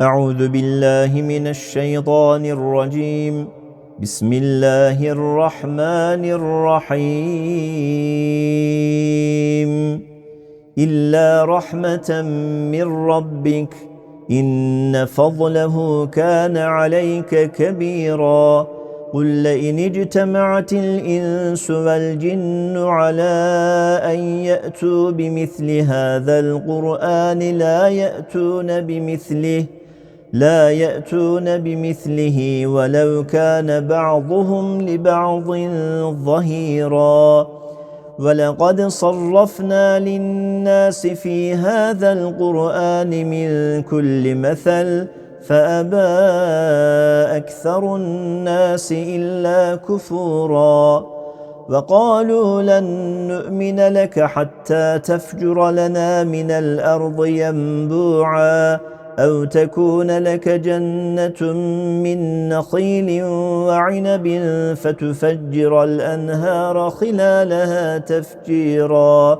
أعوذ بالله من الشيطان الرجيم. بسم الله الرحمن الرحيم. إلا رحمة من ربك إن فضله كان عليك كبيرا. قل لئن اجتمعت الإنس والجن على أن يأتوا بمثل هذا القرآن لا يأتون بمثله. لا يأتون بمثله ولو كان بعضهم لبعض ظهيرا. ولقد صرفنا للناس في هذا القرآن من كل مثل فأبى أكثر الناس إلا كفورا. وقالوا لن نؤمن لك حتى تفجر لنا من الأرض ينبوعا. أو تكون لك جنة من نخيل وعنب فتفجر الأنهار خلالها تفجيرا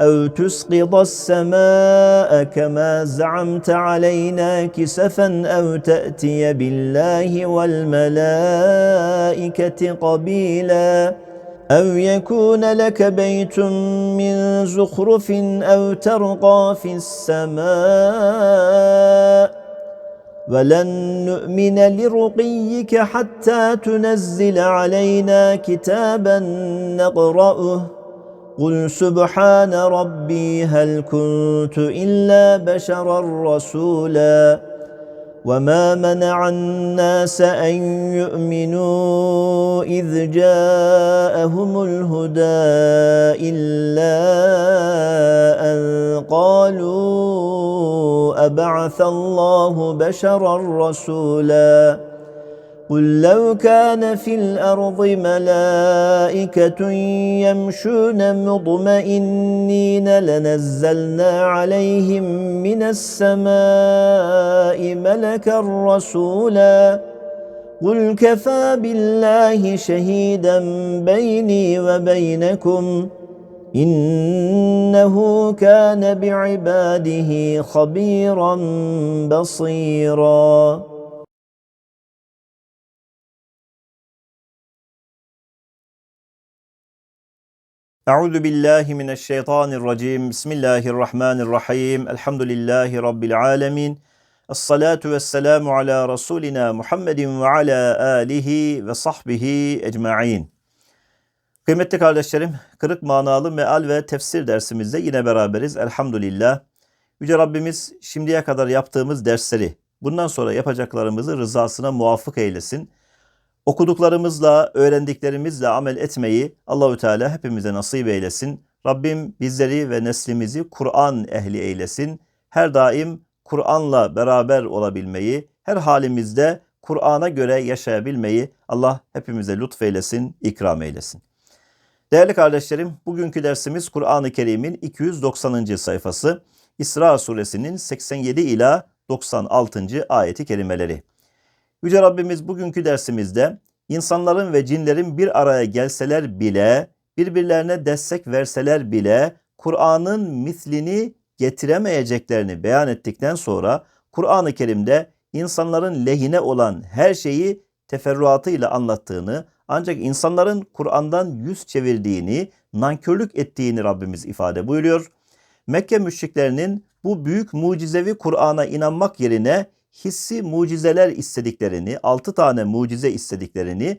أو تسقط السماء كما زعمت علينا كسفا أو تأتي بالله والملائكة قبيلا أو يكون لك بيت من زخرف أو ترقى في السماء ولن نؤمن لرقيك حتى تنزل علينا كتابا نقرأه قل سبحان ربي هل كنت إلا بشرا رسولا وما منع الناس أن يؤمنوا إذ جاءهم الهدى إلا أن قالوا أبعث الله بشرا رسولا قل لو كان في الأرض ملائكة يمشون مطمئنين لنزلنا عليهم من السماء ملكا رسولا قل كفى بالله شهيدا بيني وبينكم إنه كان بعباده خبيرا بصيراً Euzu billahi mineşşeytanirracim. Bismillahirrahmanirrahim. Elhamdülillahi rabbil alamin. Essalatu vesselamu ala rasulina Muhammedin ve ala alihi ve sahbihi ecmaîn. Kıymetli kardeşlerim, kırık manalı meal ve tefsir dersimizde yine beraberiz. Elhamdülillah. Yüce Rabbimiz şimdiye kadar yaptığımız dersleri, bundan sonra yapacaklarımızı rızasına muvafık eylesin okuduklarımızla, öğrendiklerimizle amel etmeyi Allahü Teala hepimize nasip eylesin. Rabbim bizleri ve neslimizi Kur'an ehli eylesin. Her daim Kur'an'la beraber olabilmeyi, her halimizde Kur'an'a göre yaşayabilmeyi Allah hepimize lütfeylesin, ikram eylesin. Değerli kardeşlerim, bugünkü dersimiz Kur'an-ı Kerim'in 290. sayfası, İsra suresinin 87 ila 96. ayeti kerimeleri. Yüce Rabbimiz bugünkü dersimizde insanların ve cinlerin bir araya gelseler bile, birbirlerine destek verseler bile Kur'an'ın mislini getiremeyeceklerini beyan ettikten sonra Kur'an-ı Kerim'de insanların lehine olan her şeyi teferruatıyla anlattığını ancak insanların Kur'an'dan yüz çevirdiğini, nankörlük ettiğini Rabbimiz ifade buyuruyor. Mekke müşriklerinin bu büyük mucizevi Kur'an'a inanmak yerine hissi mucizeler istediklerini, altı tane mucize istediklerini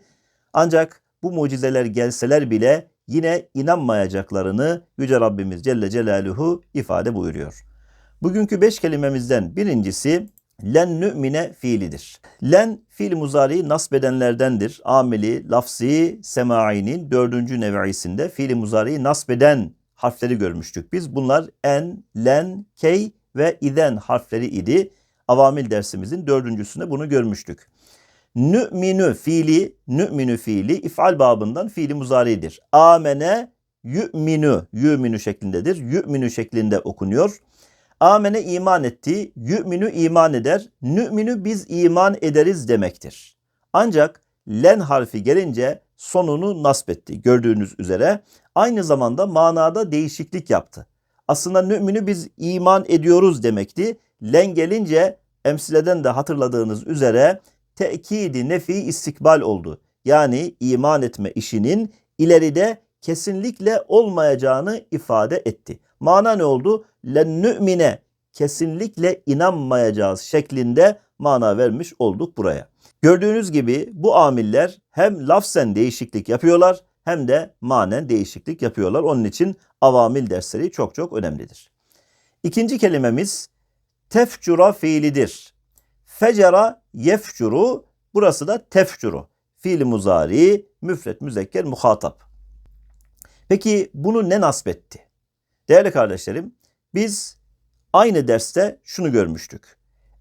ancak bu mucizeler gelseler bile yine inanmayacaklarını Yüce Rabbimiz Celle Celaluhu ifade buyuruyor. Bugünkü beş kelimemizden birincisi len nü'mine fiilidir. Len fiil muzari nasbedenlerdendir. Ameli, lafzi, semainin dördüncü nev'isinde fiil muzari nasbeden harfleri görmüştük. Biz bunlar en, len, key ve iden harfleri idi avamil dersimizin dördüncüsünde bunu görmüştük. Nü'minü fiili, nü'minü fiili ifal babından fiili muzaridir. Amene yu'minü, yu'minü şeklindedir. Yu'minü şeklinde okunuyor. Amene iman etti, yu'minü iman eder, nü'minü biz iman ederiz demektir. Ancak len harfi gelince sonunu nasbetti gördüğünüz üzere. Aynı zamanda manada değişiklik yaptı. Aslında nü'minü biz iman ediyoruz demekti. Len gelince emsileden de hatırladığınız üzere tekidi nefi istikbal oldu. Yani iman etme işinin ileride kesinlikle olmayacağını ifade etti. Mana ne oldu? Len nü'mine kesinlikle inanmayacağız şeklinde mana vermiş olduk buraya. Gördüğünüz gibi bu amiller hem lafzen değişiklik yapıyorlar hem de manen değişiklik yapıyorlar. Onun için avamil dersleri çok çok önemlidir. İkinci kelimemiz tefcura fiilidir. Fecera yefcuru burası da tefcuru. Fiil muzari, müfret, müzekker, muhatap. Peki bunu ne nasbetti? Değerli kardeşlerim, biz aynı derste şunu görmüştük.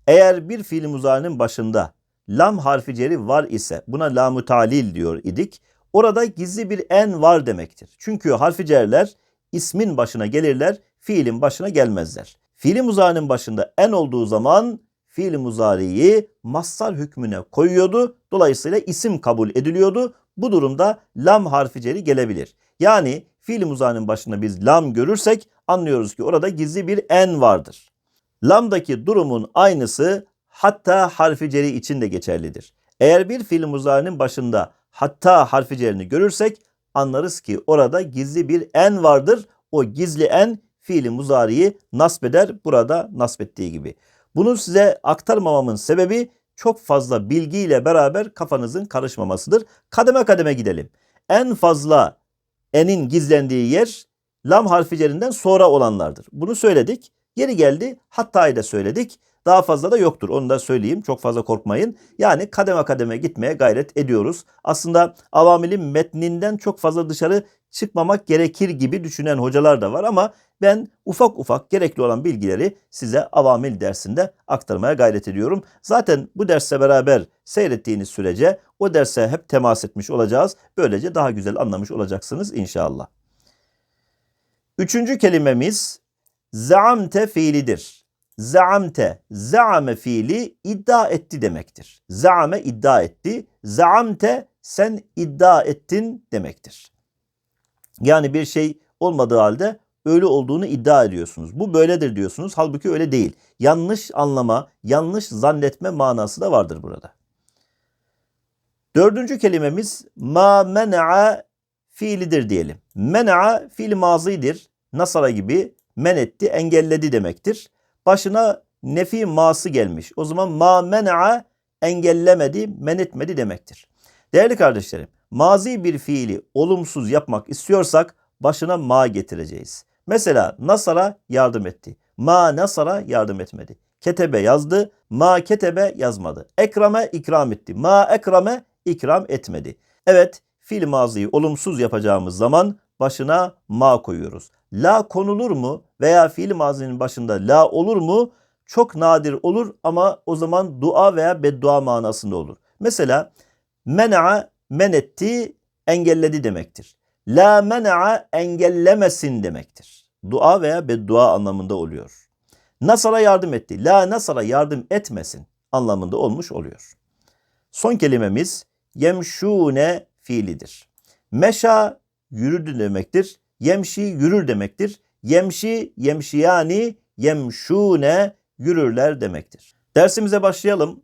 Eğer bir fiil muzarinin başında lam harfi ceri var ise buna lamu talil diyor idik. Orada gizli bir en var demektir. Çünkü harfi cerler ismin başına gelirler, fiilin başına gelmezler. Fiili muzarinin başında en olduğu zaman fiil muzariyi mastar hükmüne koyuyordu. Dolayısıyla isim kabul ediliyordu. Bu durumda lam harfi ceri gelebilir. Yani fiil muzarinin başında biz lam görürsek anlıyoruz ki orada gizli bir en vardır. Lamdaki durumun aynısı hatta harfi ceri için de geçerlidir. Eğer bir fiil muzarinin başında hatta harfi cerini görürsek anlarız ki orada gizli bir en vardır. O gizli en fiili muzariyi nasbeder burada nasbettiği gibi. Bunu size aktarmamamın sebebi çok fazla bilgiyle beraber kafanızın karışmamasıdır. Kademe kademe gidelim. En fazla enin gizlendiği yer lam harfi cerinden sonra olanlardır. Bunu söyledik. Yeri geldi hatta'yı da söyledik. Daha fazla da yoktur. Onu da söyleyeyim. Çok fazla korkmayın. Yani kademe kademe gitmeye gayret ediyoruz. Aslında avamilin metninden çok fazla dışarı çıkmamak gerekir gibi düşünen hocalar da var ama ben ufak ufak gerekli olan bilgileri size avamil dersinde aktarmaya gayret ediyorum. Zaten bu derse beraber seyrettiğiniz sürece o derse hep temas etmiş olacağız. Böylece daha güzel anlamış olacaksınız inşallah. Üçüncü kelimemiz zaamte fiilidir. Zaamte, zaame fiili iddia etti demektir. Zaame iddia etti. Zaamte sen iddia ettin demektir. Yani bir şey olmadığı halde öyle olduğunu iddia ediyorsunuz. Bu böyledir diyorsunuz. Halbuki öyle değil. Yanlış anlama, yanlış zannetme manası da vardır burada. Dördüncü kelimemiz ma men'a fiilidir diyelim. Men'a fiil mazidir. Nasara gibi men etti, engelledi demektir. Başına nefi ması gelmiş. O zaman ma men'a engellemedi, men etmedi demektir. Değerli kardeşlerim, mazi bir fiili olumsuz yapmak istiyorsak başına ma getireceğiz. Mesela Nasara yardım etti. Ma Nasara yardım etmedi. Ketebe yazdı. Ma ketebe yazmadı. Ekrame ikram etti. Ma ekrame ikram etmedi. Evet fiil maziyi olumsuz yapacağımız zaman başına ma koyuyoruz. La konulur mu veya fiil mazinin başında la olur mu? Çok nadir olur ama o zaman dua veya beddua manasında olur. Mesela men'a men etti engelledi demektir. La men'a engellemesin demektir. Dua veya beddua anlamında oluyor. Nasara yardım etti. La nasara yardım etmesin anlamında olmuş oluyor. Son kelimemiz yemşune fiilidir. Meşa yürüdü demektir. Yemşi yürür demektir. Yemşi yemşiyani yemşune yürürler demektir. Dersimize başlayalım.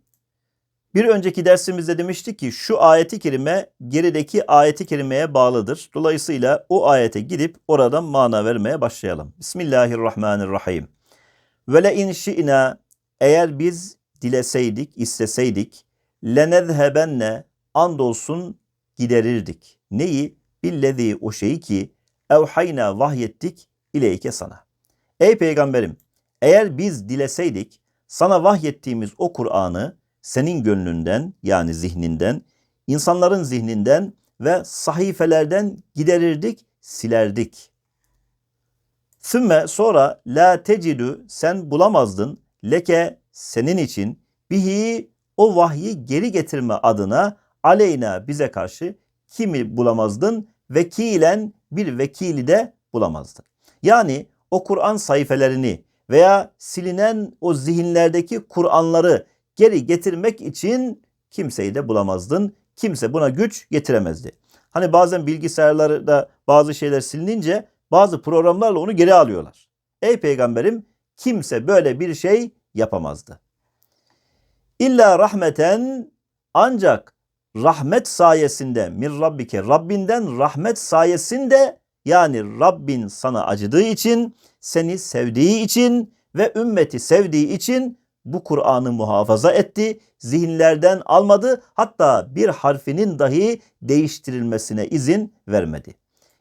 Bir önceki dersimizde demiştik ki şu ayeti kerime gerideki ayeti kerimeye bağlıdır. Dolayısıyla o ayete gidip oradan mana vermeye başlayalım. Bismillahirrahmanirrahim. Ve le in şi'na eğer biz dileseydik, isteseydik lenezhebenne andolsun giderirdik. Neyi? Billezî o şeyi ki evhayna vahyettik ileyke sana. Ey peygamberim eğer biz dileseydik sana vahyettiğimiz o Kur'an'ı senin gönlünden yani zihninden, insanların zihninden ve sahifelerden giderirdik, silerdik. Sümme sonra la tecidü sen bulamazdın leke senin için bihi o vahyi geri getirme adına aleyna bize karşı kimi bulamazdın? Vekilen bir vekili de bulamazdın. Yani o Kur'an sayfelerini veya silinen o zihinlerdeki Kur'anları geri getirmek için kimseyi de bulamazdın. Kimse buna güç getiremezdi. Hani bazen bilgisayarlarda bazı şeyler silinince bazı programlarla onu geri alıyorlar. Ey peygamberim kimse böyle bir şey yapamazdı. İlla rahmeten ancak rahmet sayesinde min rabbike Rabbinden rahmet sayesinde yani Rabbin sana acıdığı için seni sevdiği için ve ümmeti sevdiği için bu Kur'an'ı muhafaza etti. Zihinlerden almadı. Hatta bir harfinin dahi değiştirilmesine izin vermedi.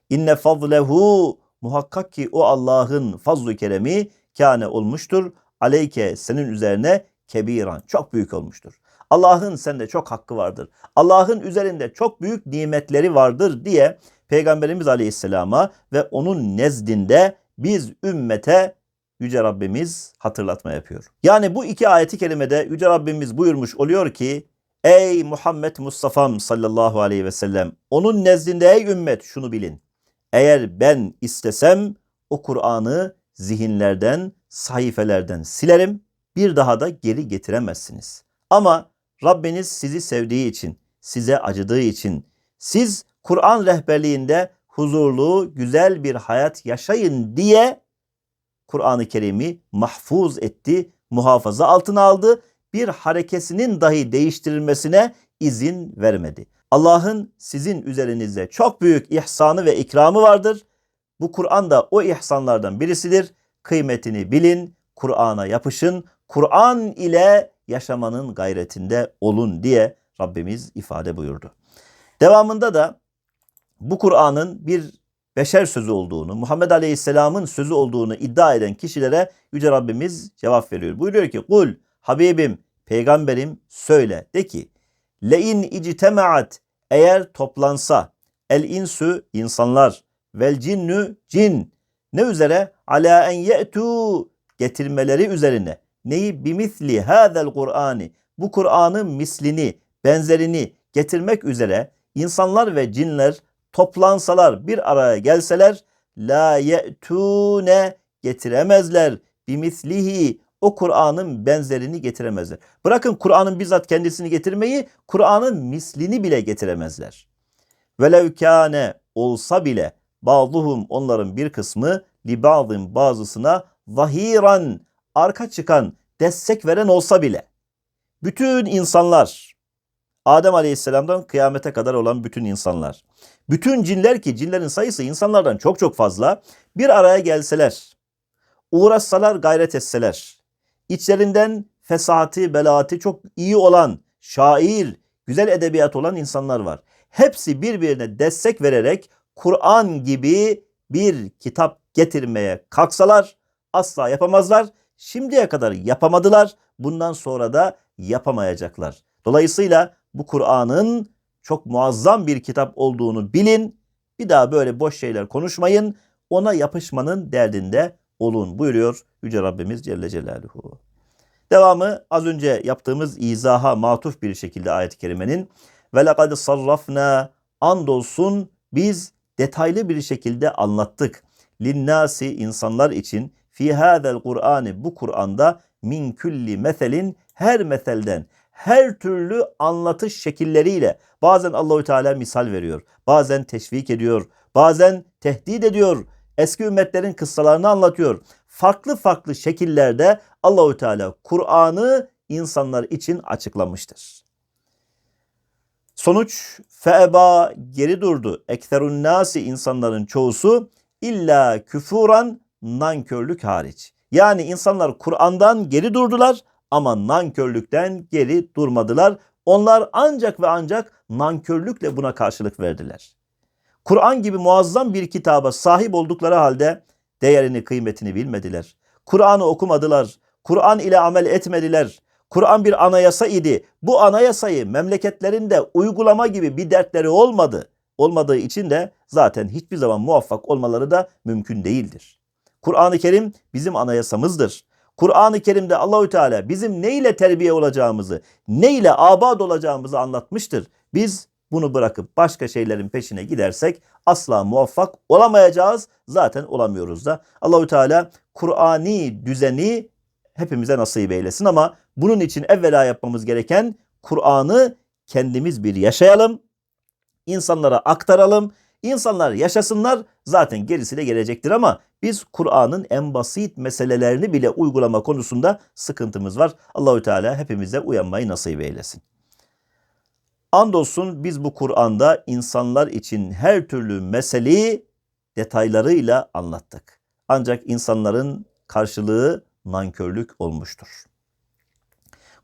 İnne fadlehu muhakkak ki o Allah'ın fazlu keremi kâne olmuştur. Aleyke senin üzerine kebiran çok büyük olmuştur. Allah'ın sende çok hakkı vardır. Allah'ın üzerinde çok büyük nimetleri vardır diye Peygamberimiz Aleyhisselam'a ve onun nezdinde biz ümmete Yüce Rabbimiz hatırlatma yapıyor. Yani bu iki ayeti kerimede Yüce Rabbimiz buyurmuş oluyor ki Ey Muhammed Mustafa'm sallallahu aleyhi ve sellem onun nezdinde ey ümmet şunu bilin. Eğer ben istesem o Kur'an'ı zihinlerden, sayfelerden silerim. Bir daha da geri getiremezsiniz. Ama Rabbiniz sizi sevdiği için, size acıdığı için, siz Kur'an rehberliğinde huzurlu, güzel bir hayat yaşayın diye Kur'an-ı Kerim'i mahfuz etti, muhafaza altına aldı. Bir harekesinin dahi değiştirilmesine izin vermedi. Allah'ın sizin üzerinizde çok büyük ihsanı ve ikramı vardır. Bu Kur'an da o ihsanlardan birisidir. Kıymetini bilin, Kur'an'a yapışın, Kur'an ile yaşamanın gayretinde olun diye Rabbimiz ifade buyurdu. Devamında da bu Kur'an'ın bir beşer sözü olduğunu, Muhammed Aleyhisselam'ın sözü olduğunu iddia eden kişilere Yüce Rabbimiz cevap veriyor. Buyuruyor ki kul Habibim, peygamberim söyle. De ki le'in ictemaat eğer toplansa el insu insanlar vel cinnü cin ne üzere? Ala en ye'tu getirmeleri üzerine. Neyi? Bimisli hadel Kur'ani bu Kur'an'ın mislini benzerini getirmek üzere insanlar ve cinler toplansalar bir araya gelseler la ye'tune getiremezler bimislihi o Kur'an'ın benzerini getiremezler. Bırakın Kur'an'ın bizzat kendisini getirmeyi, Kur'an'ın mislini bile getiremezler. Velev kâne olsa bile bazıhum onların bir kısmı li bazısına zahiran arka çıkan destek veren olsa bile bütün insanlar Adem Aleyhisselam'dan kıyamete kadar olan bütün insanlar bütün cinler ki cinlerin sayısı insanlardan çok çok fazla bir araya gelseler, uğraşsalar gayret etseler, içlerinden fesahati, belaati çok iyi olan, şair, güzel edebiyat olan insanlar var. Hepsi birbirine destek vererek Kur'an gibi bir kitap getirmeye kalksalar asla yapamazlar. Şimdiye kadar yapamadılar. Bundan sonra da yapamayacaklar. Dolayısıyla bu Kur'an'ın çok muazzam bir kitap olduğunu bilin. Bir daha böyle boş şeyler konuşmayın. Ona yapışmanın derdinde olun buyuruyor Yüce Rabbimiz Celle Celaluhu. Devamı az önce yaptığımız izaha matuf bir şekilde ayet-i kerimenin ve lekad sarrafna andolsun biz detaylı bir şekilde anlattık. Linnasi insanlar için fi hadel Kur'an'ı bu Kur'an'da min külli meselin her meselden her türlü anlatış şekilleriyle bazen Allahü Teala misal veriyor, bazen teşvik ediyor, bazen tehdit ediyor. Eski ümmetlerin kıssalarını anlatıyor. Farklı farklı şekillerde Allahü Teala Kur'an'ı insanlar için açıklamıştır. Sonuç feeba geri durdu. Ekserun nasi insanların çoğusu illa küfuran nankörlük hariç. Yani insanlar Kur'an'dan geri durdular ama nankörlükten geri durmadılar. Onlar ancak ve ancak nankörlükle buna karşılık verdiler. Kur'an gibi muazzam bir kitaba sahip oldukları halde değerini kıymetini bilmediler. Kur'an'ı okumadılar. Kur'an ile amel etmediler. Kur'an bir anayasa idi. Bu anayasayı memleketlerinde uygulama gibi bir dertleri olmadı. Olmadığı için de zaten hiçbir zaman muvaffak olmaları da mümkün değildir. Kur'an-ı Kerim bizim anayasamızdır. Kur'an-ı Kerim'de Allahü Teala bizim ne ile terbiye olacağımızı, ne ile abad olacağımızı anlatmıştır. Biz bunu bırakıp başka şeylerin peşine gidersek asla muvaffak olamayacağız. Zaten olamıyoruz da. Allahü Teala Kur'ani düzeni hepimize nasip eylesin ama bunun için evvela yapmamız gereken Kur'an'ı kendimiz bir yaşayalım. insanlara aktaralım. İnsanlar yaşasınlar zaten gerisi de gelecektir ama biz Kur'an'ın en basit meselelerini bile uygulama konusunda sıkıntımız var. Allahü Teala hepimize uyanmayı nasip eylesin. Andolsun biz bu Kur'an'da insanlar için her türlü meseleyi detaylarıyla anlattık. Ancak insanların karşılığı nankörlük olmuştur.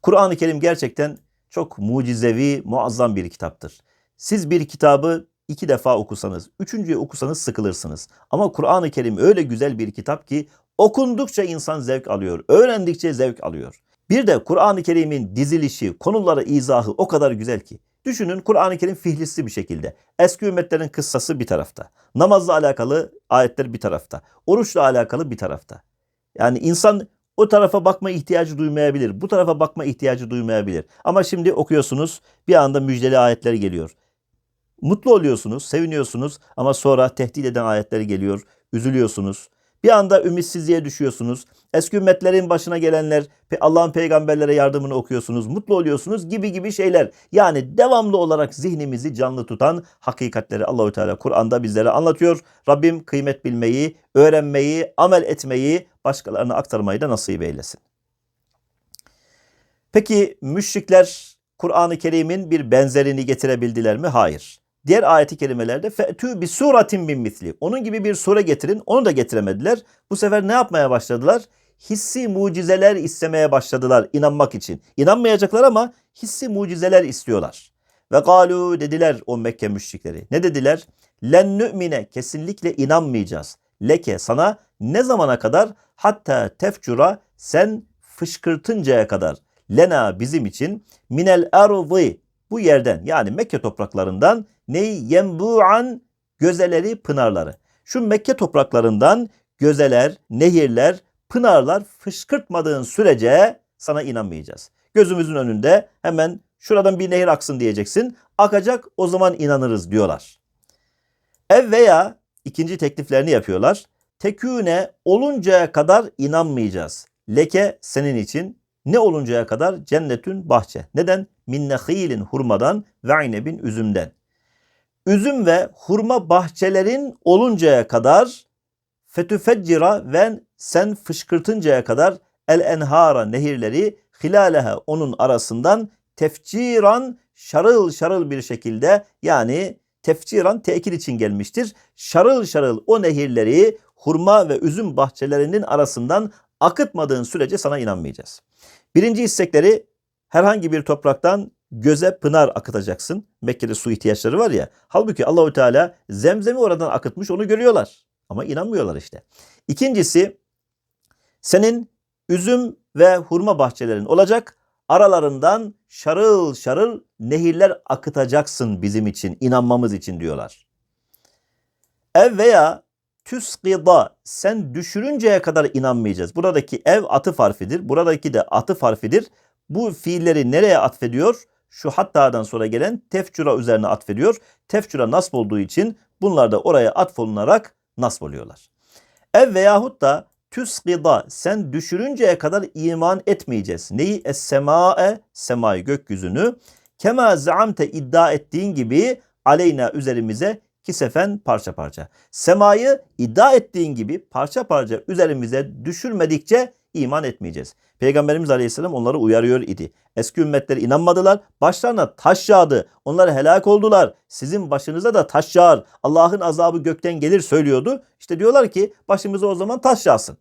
Kur'an-ı Kerim gerçekten çok mucizevi, muazzam bir kitaptır. Siz bir kitabı iki defa okusanız, üçüncüyü okusanız sıkılırsınız. Ama Kur'an-ı Kerim öyle güzel bir kitap ki okundukça insan zevk alıyor, öğrendikçe zevk alıyor. Bir de Kur'an-ı Kerim'in dizilişi, konuları, izahı o kadar güzel ki. Düşünün Kur'an-ı Kerim fihlisli bir şekilde. Eski ümmetlerin kıssası bir tarafta. Namazla alakalı ayetler bir tarafta. Oruçla alakalı bir tarafta. Yani insan o tarafa bakma ihtiyacı duymayabilir. Bu tarafa bakma ihtiyacı duymayabilir. Ama şimdi okuyorsunuz bir anda müjdeli ayetler geliyor. Mutlu oluyorsunuz, seviniyorsunuz ama sonra tehdit eden ayetler geliyor. Üzülüyorsunuz. Bir anda ümitsizliğe düşüyorsunuz. Eski ümmetlerin başına gelenler, Allah'ın peygamberlere yardımını okuyorsunuz, mutlu oluyorsunuz gibi gibi şeyler. Yani devamlı olarak zihnimizi canlı tutan hakikatleri Allahü Teala Kur'an'da bizlere anlatıyor. Rabbim kıymet bilmeyi, öğrenmeyi, amel etmeyi, başkalarına aktarmayı da nasip eylesin. Peki müşrikler Kur'an-ı Kerim'in bir benzerini getirebildiler mi? Hayır. Diğer ayeti kelimelerde fe'tü bi suratin bin misli. Onun gibi bir sure getirin. Onu da getiremediler. Bu sefer ne yapmaya başladılar? Hissi mucizeler istemeye başladılar inanmak için. İnanmayacaklar ama hissi mucizeler istiyorlar. Ve galu dediler o Mekke müşrikleri. Ne dediler? Len nü'mine kesinlikle inanmayacağız. Leke sana ne zamana kadar? Hatta tefcura sen fışkırtıncaya kadar. Lena bizim için minel ardı bu yerden yani Mekke topraklarından neyi yembu'an gözeleri pınarları. Şu Mekke topraklarından gözeler, nehirler, pınarlar fışkırtmadığın sürece sana inanmayacağız. Gözümüzün önünde hemen şuradan bir nehir aksın diyeceksin. Akacak o zaman inanırız diyorlar. Ev veya ikinci tekliflerini yapıyorlar. Teküne oluncaya kadar inanmayacağız. Leke senin için ne oluncaya kadar cennetün bahçe. Neden? Min nehilin hurmadan ve inebin üzümden. Üzüm ve hurma bahçelerin oluncaya kadar fetüfeccira ve sen fışkırtıncaya kadar el enhara nehirleri hilaleha onun arasından tefciran şarıl şarıl bir şekilde yani tefciran tekil için gelmiştir. Şarıl şarıl o nehirleri hurma ve üzüm bahçelerinin arasından akıtmadığın sürece sana inanmayacağız. Birinci istekleri herhangi bir topraktan göze pınar akıtacaksın. Mekke'de su ihtiyaçları var ya. Halbuki Allahü Teala zemzemi oradan akıtmış onu görüyorlar. Ama inanmıyorlar işte. İkincisi senin üzüm ve hurma bahçelerin olacak. Aralarından şarıl şarıl nehirler akıtacaksın bizim için, inanmamız için diyorlar. Ev veya tüskida sen düşürünceye kadar inanmayacağız. Buradaki ev atıf harfidir. Buradaki de atıf harfidir. Bu fiilleri nereye atfediyor? Şu hattadan sonra gelen tefcura üzerine atfediyor. Tefcura nasb olduğu için bunlar da oraya atfolunarak nasb oluyorlar. Ev veyahut da tüskida sen düşürünceye kadar iman etmeyeceğiz. Neyi? Es-sema'e semayı gökyüzünü. Kema zaamte iddia ettiğin gibi aleyna üzerimize kisefen parça parça. Semayı iddia ettiğin gibi parça parça üzerimize düşürmedikçe iman etmeyeceğiz. Peygamberimiz Aleyhisselam onları uyarıyor idi. Eski ümmetler inanmadılar. Başlarına taş yağdı. Onlar helak oldular. Sizin başınıza da taş yağar. Allah'ın azabı gökten gelir söylüyordu. İşte diyorlar ki başımıza o zaman taş yağsın.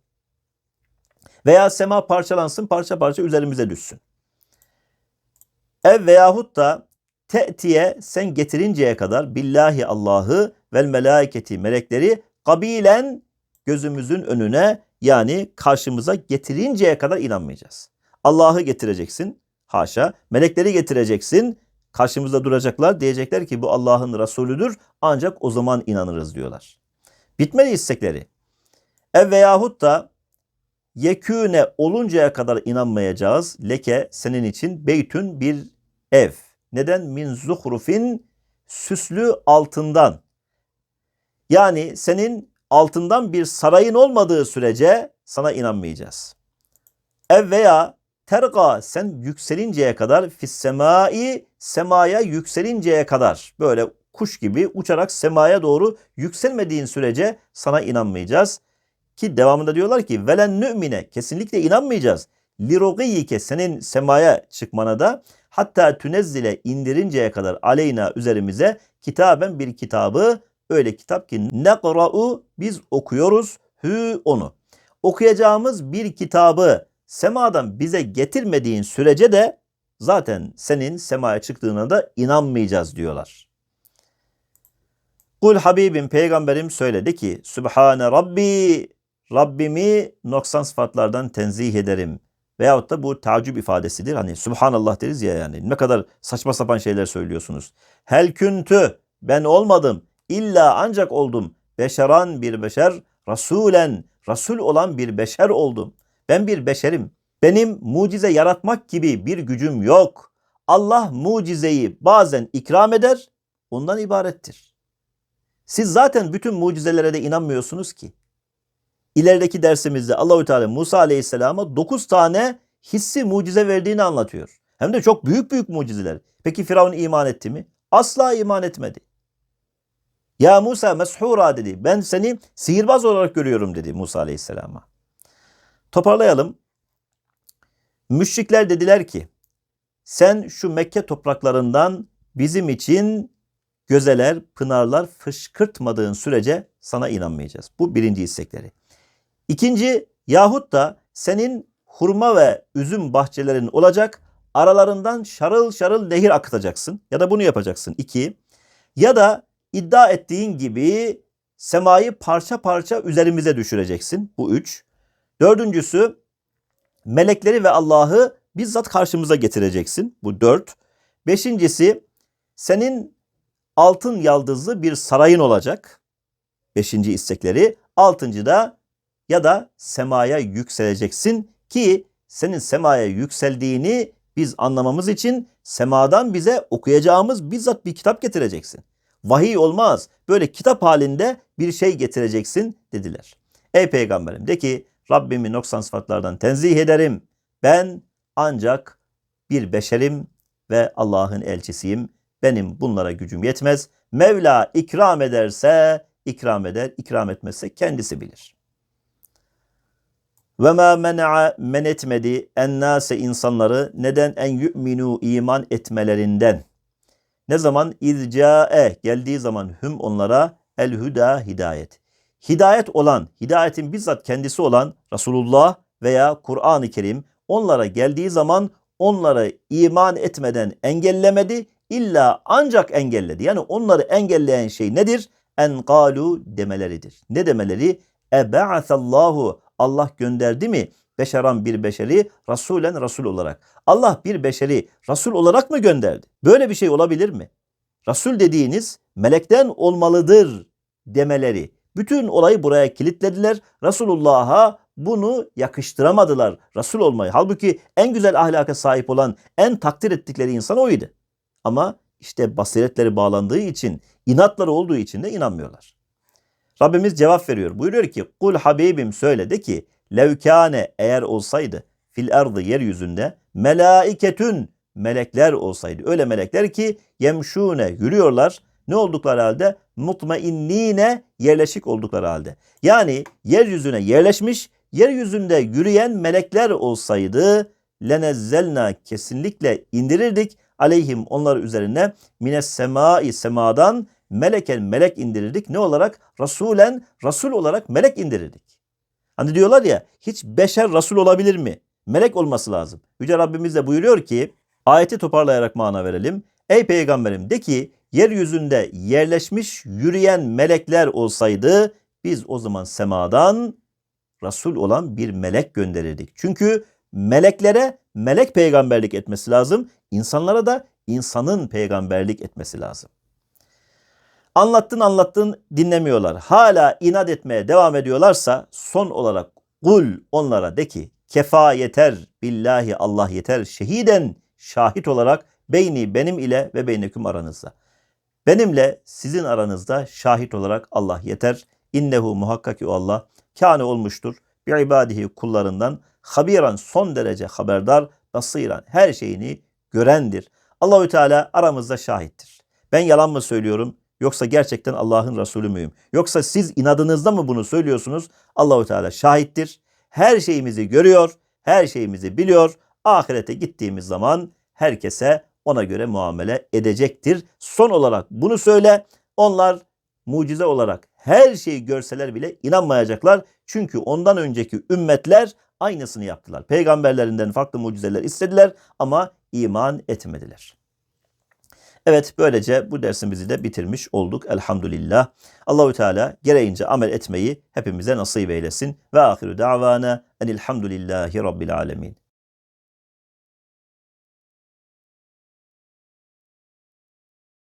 Veya sema parçalansın parça parça üzerimize düşsün. Ev veyahut da te'tiye sen getirinceye kadar billahi Allah'ı vel melaiketi melekleri kabilen gözümüzün önüne yani karşımıza getirinceye kadar inanmayacağız. Allah'ı getireceksin. Haşa. Melekleri getireceksin. Karşımızda duracaklar. Diyecekler ki bu Allah'ın Resulüdür. Ancak o zaman inanırız diyorlar. Bitmeli istekleri. Ev veyahut da yekûne oluncaya kadar inanmayacağız. Leke senin için beytün bir ev. Neden? Min zuhrufin süslü altından. Yani senin altından bir sarayın olmadığı sürece sana inanmayacağız. Ev veya terga sen yükselinceye kadar fissemai semaya yükselinceye kadar böyle kuş gibi uçarak semaya doğru yükselmediğin sürece sana inanmayacağız. Ki devamında diyorlar ki velen nü'mine kesinlikle inanmayacağız. Lirogiyike senin semaya çıkmana da hatta tünezzile indirinceye kadar aleyna üzerimize kitaben bir kitabı öyle kitap ki nekra'u biz okuyoruz hü onu. Okuyacağımız bir kitabı semadan bize getirmediğin sürece de zaten senin semaya çıktığına da inanmayacağız diyorlar. Kul Habibim peygamberim söyledi ki Sübhane Rabbi Rabbimi noksan sıfatlardan tenzih ederim. Veyahut da bu tacip ifadesidir. Hani Subhanallah deriz ya yani. Ne kadar saçma sapan şeyler söylüyorsunuz. Hel küntü ben olmadım. İlla ancak oldum. Beşeran bir beşer. Rasulen Rasul olan bir beşer oldum. Ben bir beşerim. Benim mucize yaratmak gibi bir gücüm yok. Allah mucizeyi bazen ikram eder, ondan ibarettir. Siz zaten bütün mucizelere de inanmıyorsunuz ki. İlerideki dersimizde Allahü Teala Musa Aleyhisselam'a 9 tane hissi mucize verdiğini anlatıyor. Hem de çok büyük büyük mucizeler. Peki Firavun iman etti mi? Asla iman etmedi. Ya Musa meshura dedi. Ben seni sihirbaz olarak görüyorum dedi Musa Aleyhisselam'a. Toparlayalım. Müşrikler dediler ki sen şu Mekke topraklarından bizim için gözeler, pınarlar fışkırtmadığın sürece sana inanmayacağız. Bu birinci istekleri. İkinci yahut da senin hurma ve üzüm bahçelerin olacak aralarından şarıl şarıl nehir akıtacaksın ya da bunu yapacaksın. İki ya da iddia ettiğin gibi semayı parça parça üzerimize düşüreceksin. Bu üç. Dördüncüsü melekleri ve Allah'ı bizzat karşımıza getireceksin. Bu dört. Beşincisi senin altın yaldızlı bir sarayın olacak. Beşinci istekleri. Altıncı da ya da semaya yükseleceksin ki senin semaya yükseldiğini biz anlamamız için semadan bize okuyacağımız bizzat bir kitap getireceksin. Vahiy olmaz. Böyle kitap halinde bir şey getireceksin dediler. Ey peygamberim de ki Rabbimi noksan sıfatlardan tenzih ederim. Ben ancak bir beşerim ve Allah'ın elçisiyim. Benim bunlara gücüm yetmez. Mevla ikram ederse ikram eder, ikram etmezse kendisi bilir. Ve ma men'a men etmedi ennase insanları neden en yu'minu iman etmelerinden. Ne zaman izcae geldiği zaman hüm onlara el huda hidayet. Hidayet olan, hidayetin bizzat kendisi olan Resulullah veya Kur'an-ı Kerim onlara geldiği zaman onları iman etmeden engellemedi. illa ancak engelledi. Yani onları engelleyen şey nedir? En galu demeleridir. Ne demeleri? Ebe'asallahu Allah gönderdi mi beşeran bir beşeri rasulen rasul olarak. Allah bir beşeri rasul olarak mı gönderdi? Böyle bir şey olabilir mi? Rasul dediğiniz melekten olmalıdır demeleri. Bütün olayı buraya kilitlediler. Resulullah'a bunu yakıştıramadılar. Rasul olmayı. Halbuki en güzel ahlaka sahip olan, en takdir ettikleri insan oydu. Ama işte basiretleri bağlandığı için, inatları olduğu için de inanmıyorlar. Rabbimiz cevap veriyor. Buyuruyor ki kul habibim söyle de ki levkane eğer olsaydı fil ardı yeryüzünde melaiketün melekler olsaydı. Öyle melekler ki yemşune yürüyorlar. Ne oldukları halde? Mutmainnine yerleşik oldukları halde. Yani yeryüzüne yerleşmiş, yeryüzünde yürüyen melekler olsaydı lenezzelna kesinlikle indirirdik aleyhim onlar üzerine mines semai semadan meleken melek indirirdik. Ne olarak? Rasulen Rasul olarak melek indirirdik. Hani diyorlar ya hiç beşer Rasul olabilir mi? Melek olması lazım. Yüce Rabbimiz de buyuruyor ki ayeti toparlayarak mana verelim. Ey peygamberim de ki yeryüzünde yerleşmiş yürüyen melekler olsaydı biz o zaman semadan Rasul olan bir melek gönderirdik. Çünkü meleklere melek peygamberlik etmesi lazım. İnsanlara da insanın peygamberlik etmesi lazım. Anlattın anlattın dinlemiyorlar. Hala inat etmeye devam ediyorlarsa son olarak kul onlara de ki kefa yeter billahi Allah yeter şehiden şahit olarak beyni benim ile ve beyneküm aranızda. Benimle sizin aranızda şahit olarak Allah yeter. İnnehu muhakkak ki o Allah kâne olmuştur. Bir ibadihi kullarından habiran son derece haberdar, basiran her şeyini görendir. Allahü Teala aramızda şahittir. Ben yalan mı söylüyorum? Yoksa gerçekten Allah'ın Resulü müyüm? Yoksa siz inadınızda mı bunu söylüyorsunuz? Allahu Teala şahittir. Her şeyimizi görüyor, her şeyimizi biliyor. Ahirete gittiğimiz zaman herkese ona göre muamele edecektir. Son olarak bunu söyle. Onlar mucize olarak her şeyi görseler bile inanmayacaklar. Çünkü ondan önceki ümmetler aynısını yaptılar. Peygamberlerinden farklı mucizeler istediler ama iman etmediler. Evet böylece bu dersimizi de bitirmiş olduk elhamdülillah. Allahü Teala gereğince amel etmeyi hepimize nasip eylesin. Ve ahiru davana enilhamdülillahi rabbil alemin.